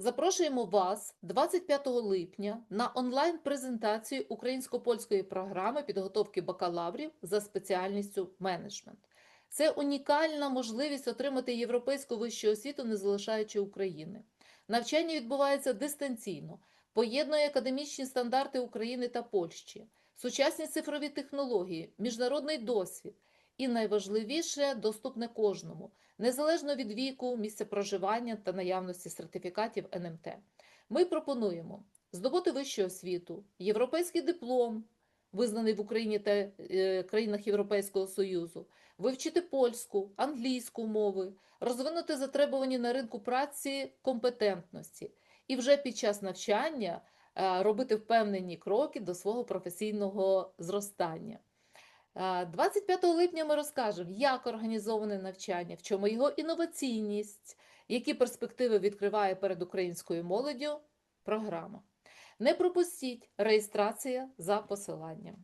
Запрошуємо вас 25 липня на онлайн-презентацію українсько-польської програми підготовки бакалаврів за спеціальністю менеджмент. Це унікальна можливість отримати європейську вищу освіту, не залишаючи України. Навчання відбувається дистанційно, поєднує академічні стандарти України та Польщі, сучасні цифрові технології, міжнародний досвід і найважливіше доступне кожному, незалежно від віку, місця проживання та наявності сертифікатів НМТ. Ми пропонуємо здобути вищу освіту, європейський диплом, визнаний в Україні та е, країнах Європейського Союзу, вивчити польську, англійську мови, розвинути затребувані на ринку праці компетентності і вже під час навчання е, робити впевнені кроки до свого професійного зростання. Е, 25 липня ми розкажемо, як організоване навчання, в чому його інноваційність, які перспективи відкриває перед українською молоддю програма. Не пропустіть реєстрація за посиланням.